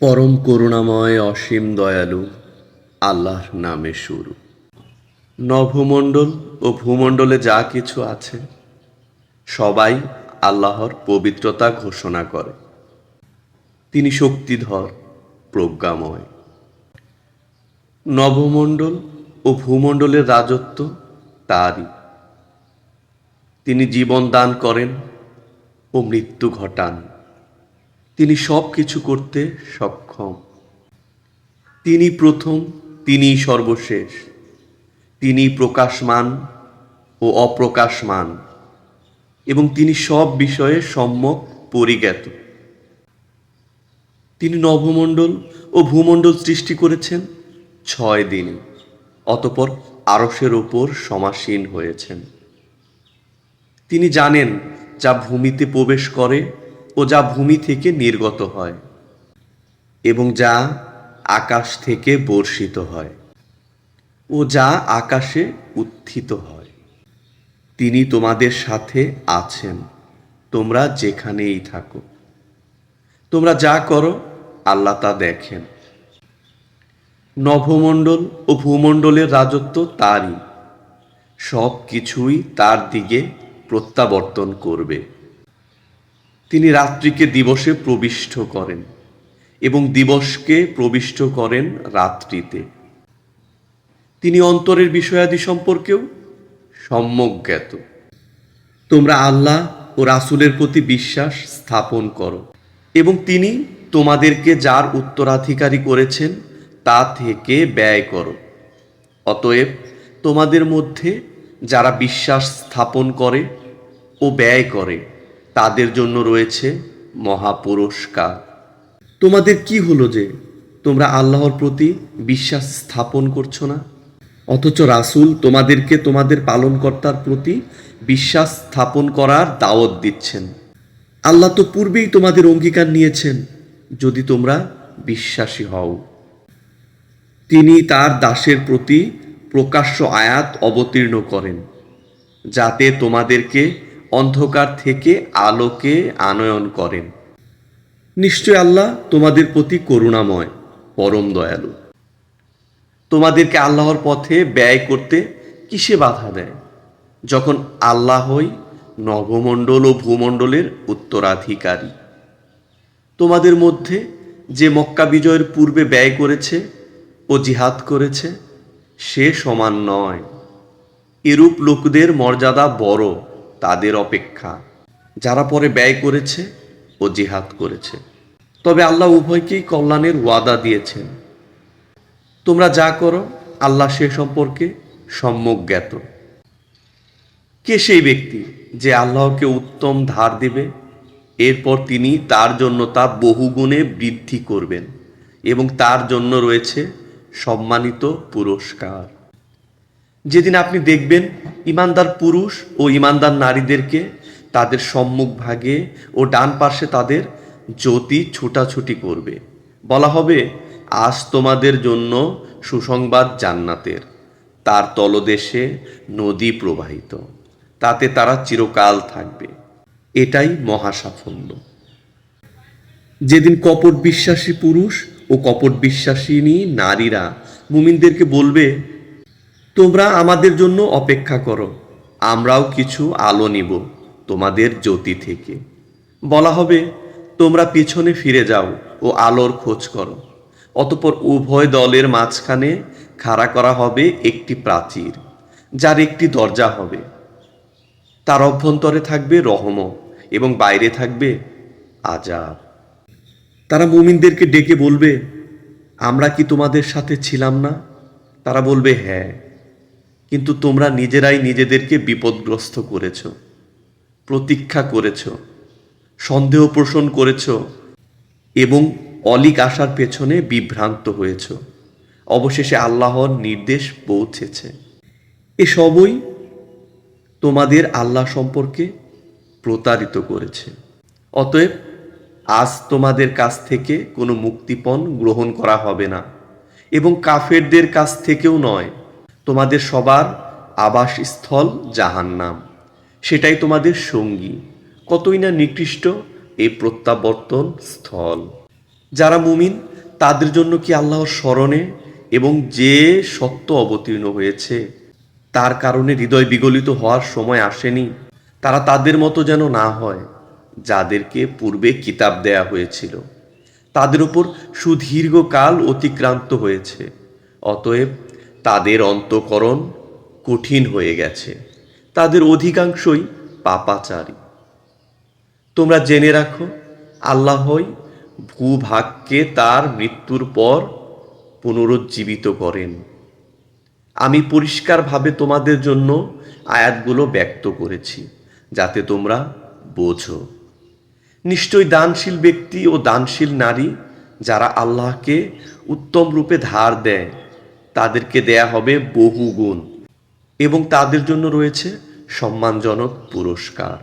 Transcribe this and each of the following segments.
পরম করুণাময় অসীম দয়ালু, আল্লাহর নামে শুরু। নভমণ্ডল ও ভূমণ্ডলে যা কিছু আছে, সবাই আল্লাহর পবিত্রতা ঘোষণা করে। তিনি শক্তিধর, প্রজ্ঞাময়। নভমণ্ডল ও ভূমণ্ডলের রাজত্ব তারই। তিনি জীবন দান করেন ও মৃত্যু ঘটান। তিনি সব কিছু করতে সক্ষম। তিনি প্রথম, তিনি সর্বশেষ। তিনি প্রকাশমান ও অপ্রকাশমান এবং তিনি সব বিষয়ে সম্যক পরিজ্ঞাত। তিনি নভমণ্ডল ও ভূমণ্ডল সৃষ্টি করেছেন ছয় দিনে, অতপর আরসের ওপর সমাসীন হয়েছেন। তিনি জানেন যা ভূমিতে প্রবেশ করে ও যা ভূমি থেকে নির্গত হয় এবং যা আকাশ থেকে বর্ষিত হয় ও যা আকাশে উত্থিত হয়। তিনি তোমাদের সাথে আছেন, তোমরা যেখানেই থাকো। তোমরা যা করো, আল্লাহ তা দেখেন। নভমণ্ডল ও ভূমণ্ডলের রাজত্ব তারই। সব কিছুই তার দিকে প্রত্যাবর্তন করবে। তিনি রাত্রিকে দিবসে প্রবিষ্ট করেন এবং দিবসকে প্রবিষ্ট করেন রাত্রিতে। তিনি অন্তরের বিষয়াদি সম্পর্কেও সম্যক জ্ঞাত। তোমরা আল্লাহ ও রাসূলের প্রতি বিশ্বাস স্থাপন করো এবং তিনি তোমাদেরকে যার উত্তরাধিকারী করেছেন তা থেকে ব্যয় করো। অতএব তোমাদের মধ্যে যারা বিশ্বাস স্থাপন করে ও ব্যয় করে। তাদের জন্য রয়েছে মহাপুরস্কার। তোমাদের কি হলো যে তোমরা আল্লাহর প্রতি বিশ্বাস স্থাপন করছ না? অথচ রাসূল তোমাদেরকে তোমাদের পালনকর্তার প্রতি বিশ্বাস স্থাপন করার দাওয়াত দিচ্ছেন। আল্লাহ তো পূর্বেই তোমাদের অঙ্গীকার নিয়েছেন, যদি তোমরা বিশ্বাসী হও। তিনি তার দাসের প্রতি প্রকাশ্য আয়াত অবতীর্ণ করেন, যাতে তোমাদেরকে অন্ধকার থেকে আলোকে আনয়ন করেন। নিশ্চয় আল্লাহ তোমাদের প্রতি করুণাময়, পরম দয়ালু। তোমাদেরকে আল্লাহর পথে ব্যয় করতে কিসে বাধা দেয়? যখন আল্লাহই নভমণ্ডল ও ভূমণ্ডলের উত্তরাধিকারী। তোমাদের মধ্যে যে মক্কা বিজয়ের পূর্বে ব্যয় করেছে ও জিহাদ করেছে, সে সমান নয়। এরূপ লোকদের মর্যাদা বড়। তাদের অপেক্ষা। যারা পরে ব্যয় করেছে ও জিহাদ করেছে। তবে আল্লাহ উভয়কেই কল্যাণের ওয়াদা দিয়েছেন। তোমরা যা করো, আল্লাহ সে সম্পর্কে সম্যক জ্ঞাত। কে সেই ব্যক্তি যে আল্লাহকে উত্তম ধার দেবে? এরপর তিনি তার জন্য তা বহুগুণে বৃদ্ধি করবেন এবং তার জন্য রয়েছে সম্মানিত পুরস্কার। যেদিন আপনি দেখবেন ইমানদার পুরুষ ও ইমানদার নারীদেরকে তাদের সম্মুখ ভাগে ও ডান পাশে তাদের জ্যোতি ছুটাছুটি করবে। বলা হবে, আজ তোমাদের জন্য সুসংবাদ জান্নাতের। তার তলদেশে নদী প্রবাহিত। তাতে তারা চিরকাল থাকবে। এটাই মহা সাফল্য যেদিন কপট বিশ্বাসী পুরুষ ও কপট বিশ্বাসিনী নারীরা মুমিনদেরকে বলবে তোমরা আমাদের জন্য অপেক্ষা করো। আমরাও কিছু আলো নিব তোমাদের জ্যোতি থেকে। বলা হবে, তোমরা পিছনে ফিরে যাও ও আলোর খোঁজ করো। অতপর উভয় দলের মাঝখানে খাড়া করা হবে একটি প্রাচীর, যার একটি দরজা হবে। তার অভ্যন্তরে থাকবে রহম এবং বাইরে থাকবে আজাব। তারা মুমিনদেরকে ডেকে বলবে, আমরা কি তোমাদের সাথে ছিলাম না? তারা বলবে হ্যাঁ। কিন্তু তোমরা নিজেরাই নিজেদেরকে বিপদগ্রস্ত করেছ, প্রতীক্ষা করেছ, সন্দেহ পোষণ করেছ এবং অলিক আসার পেছনে বিভ্রান্ত হয়েছ। অবশেষে আল্লাহর নির্দেশ পৌঁছেছে। এসবই তোমাদের আল্লাহ সম্পর্কে প্রতারিত করেছে। অতএব আজ তোমাদের কাছ থেকে কোনো মুক্তিপণ গ্রহণ করা হবে না এবং কাফেরদের কাছ থেকেও নয় তোমাদের সবার আবাসস্থল জাহান্নাম। সেটাই তোমাদের সঙ্গী। কতই না নিকৃষ্ট এই প্রত্যাবর্তন স্থল। যারা মুমিন, তাদের জন্য কি আল্লাহর স্মরণে এবং যে সত্য অবতীর্ণ হয়েছে, তার কারণে হৃদয় বিগলিত হওয়ার সময় আসেনি, তারা তাদের মতো যেন না হয়, যাদেরকে পূর্বে কিতাব দেয়া হয়েছিল। তাদের উপর সুদীর্ঘকাল অতিক্রান্ত হয়েছে। অতএব তাদের অন্তকরণ কঠিন হয়ে গেছে। তাদের অধিকাংশই পাপাচারী। তোমরা জেনে রাখো, আল্লাহই ভূভাগকে তার মৃত্যুর পর পুনরুজ্জীবিত করেন। আমি পরিষ্কারভাবে তোমাদের জন্য আয়াতগুলো ব্যক্ত করেছি, যাতে তোমরা বোঝো। নিশ্চয়ই দানশীল ব্যক্তি ও দানশীল নারী যারা আল্লাহকে উত্তম রূপে ধার দেয় তাদেরকে দেয়া হবে বহু গুণ এবং তাদের জন্য রয়েছে সম্মানজনক পুরস্কার।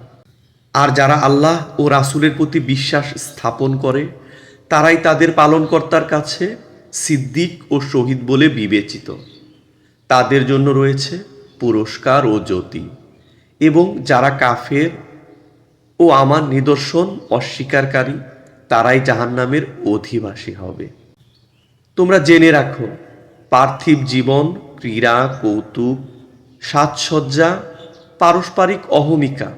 আর যারা আল্লাহ ও রাসূলের প্রতি বিশ্বাস স্থাপন করে, তারাই তাদের পালনকর্তার কাছে সিদ্দিক ও শহীদ বলে বিবেচিত। তাদের জন্য রয়েছে পুরস্কার ও জ্যোতি এবং যারা কাফের ও আমার নিদর্শন অস্বীকারী, তারাই জাহান্নামের অধিবাসী হবে। তোমরা জেনে রাখো পার্থিব জীবন, ক্রীড়া, কৌতুক, সাজসজ্জা, পারস্পরিক অহমিকা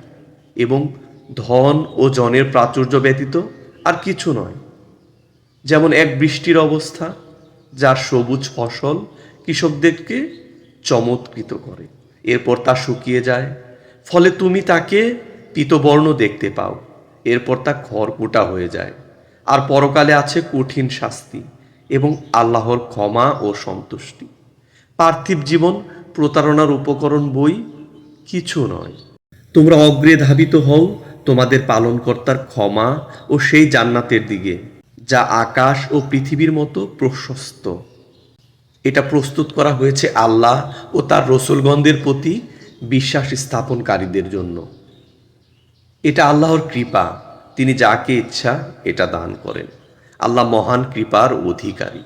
এবং ধন ও জনের প্রাচুর্য ব্যতীত আর কিছু নয়। যেমন এক বৃষ্টির অবস্থা, যার সবুজ ফসল কৃষকদেরকে চমৎকৃত করে। এরপর তা শুকিয়ে যায়, ফলে তুমি তাকে পিতবর্ণ দেখতে পাও। এরপর তা খড়কুটা হয়ে যায়। আর পরকালে আছে কঠিন শাস্তি। এবং আল্লাহর ক্ষমা ও সন্তুষ্টি। পার্থিব জীবন, প্রতারণার উপকরণ বই, কিছু নয়। তোমরা অগ্রে ধাবিত হও তোমাদের পালনকর্তার ক্ষমা ও সেই জান্নাতের দিকে, যা আকাশ ও পৃথিবীর মতো প্রশস্ত। এটা প্রস্তুত করা হয়েছে আল্লাহ ও তার রসুলগন্ধের প্রতি বিশ্বাস স্থাপনকারীদের জন্য। এটা আল্লাহর কৃপা, তিনি যাকে ইচ্ছা এটা দান করেন। আল্লাহ মহান কৃপার অধিকারী।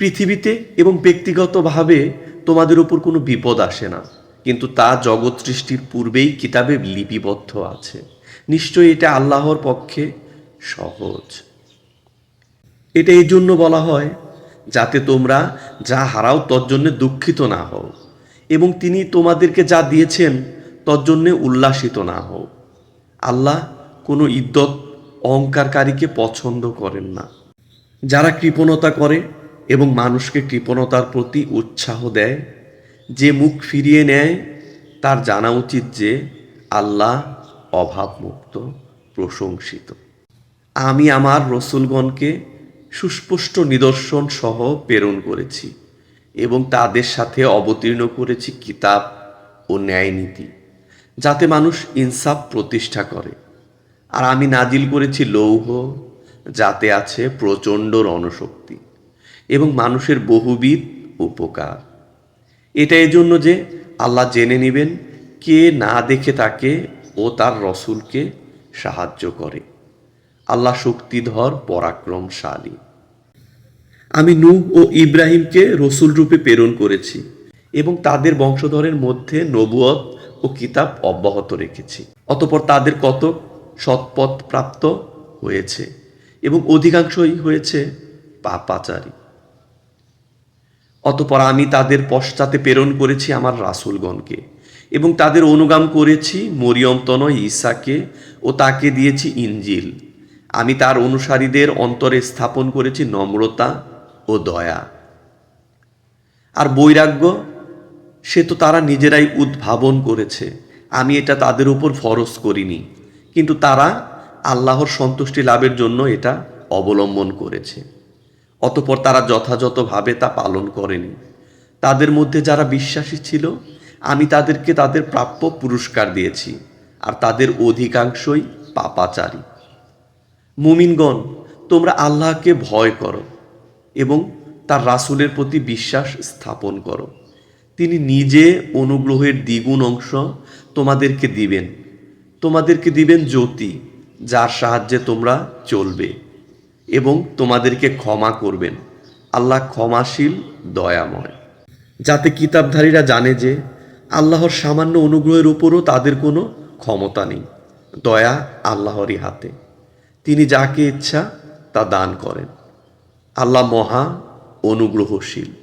পৃথিবীতে এবং ব্যক্তিগতভাবে তোমাদের উপর কোনো বিপদ আসে না, কিন্তু তা জগৎ সৃষ্টির পূর্বেই কিতাবে লিপিবদ্ধ আছে। নিশ্চয়ই এটা আল্লাহর পক্ষে সহজ। এটা এই জন্য বলা হয়, যাতে তোমরা যা হারাও তজ্জন্যে দুঃখিত না হও, এবং তিনি তোমাদেরকে যা দিয়েছেন তজ্জন্যে উল্লাসিত না হও। আল্লাহ কোনো ইদ্যত অহংকারকারীকে পছন্দ করেন না। যারা কৃপণতা করে এবং মানুষকে কৃপণতার প্রতি উৎসাহ দেয়, যে মুখ ফিরিয়ে নেয়, তার জানা উচিত যে আল্লাহ অভাবমুক্ত, প্রশংসিত। আমি আমার রসুলগণকে সুস্পষ্ট নিদর্শন সহ প্রেরণ করেছি এবং তাদের সাথে অবতীর্ণ করেছি কিতাব ও ন্যায়নীতি, যাতে মানুষ ইনসাফ প্রতিষ্ঠা করে। আর আমি নাজিল করেছি লৌহ, যাতে আছে প্রচণ্ড রণশক্তি এবং মানুষের বহুবিধ উপকার। এটা এই জন্য যে আল্লাহ জেনে নেবেন কে না দেখে তাকে ও তার রসুলকে সাহায্য করে। আল্লাহ শক্তিধর, পরাক্রমশালী। আমি নূহ ও ইব্রাহিমকে রসুল রূপে প্রেরণ করেছি এবং তাদের বংশধরের মধ্যে নবুয়ত ও কিতাব অব্যাহত রেখেছি। অতপর তাদের কতক সৎপথ প্রাপ্ত হয়েছে এবং অধিকাংশই হয়েছে পাপাচারী। অতপর আমি তাদের পশ্চাতে প্রেরণ করেছি আমার রাসুলগণকে এবং তাদের অনুগাম করেছি মরিয়মতনয় ঈসাকে ও তাকে দিয়েছি ইঞ্জিল আমি তার অনুসারীদের অন্তরে স্থাপন করেছি নম্রতা ও দয়া। আর বৈরাগ্য, সে তো তারা নিজেরাই উদ্ভাবন করেছে। আমি এটা তাদের উপর ফরজ করিনি। কিন্তু তারা আল্লাহর সন্তুষ্টি লাভের জন্য এটা অবলম্বন করেছে। অতপর তারা যথাযথভাবে তা পালন করেনি। তাদের মধ্যে যারা বিশ্বাসী ছিল, আমি তাদেরকে তাদের প্রাপ্য পুরস্কার দিয়েছি, আর তাদের অধিকাংশই পাপাচারী। মুমিনগণ, তোমরা আল্লাহকে ভয় করো এবং তার রাসূলের প্রতি বিশ্বাস স্থাপন করো। তিনি নিজে অনুগ্রহের দ্বিগুণ অংশ তোমাদেরকে দিবেন। তোমাদেরকে দিবেন জ্যোতি, যার সাহায্যে তোমরা চলবে এবং তোমাদেরকে ক্ষমা করবেন। আল্লাহ ক্ষমাশীল, দয়াময়। যাতে কিতাবধারীরা জানে যে আল্লাহর সামান্য অনুগ্রহের উপরও তাদের কোনো ক্ষমতা নেই, দয়া আল্লাহরই হাতে। তিনি যাকে ইচ্ছা তা দান করেন। আল্লাহ মহা অনুগ্রহশীল।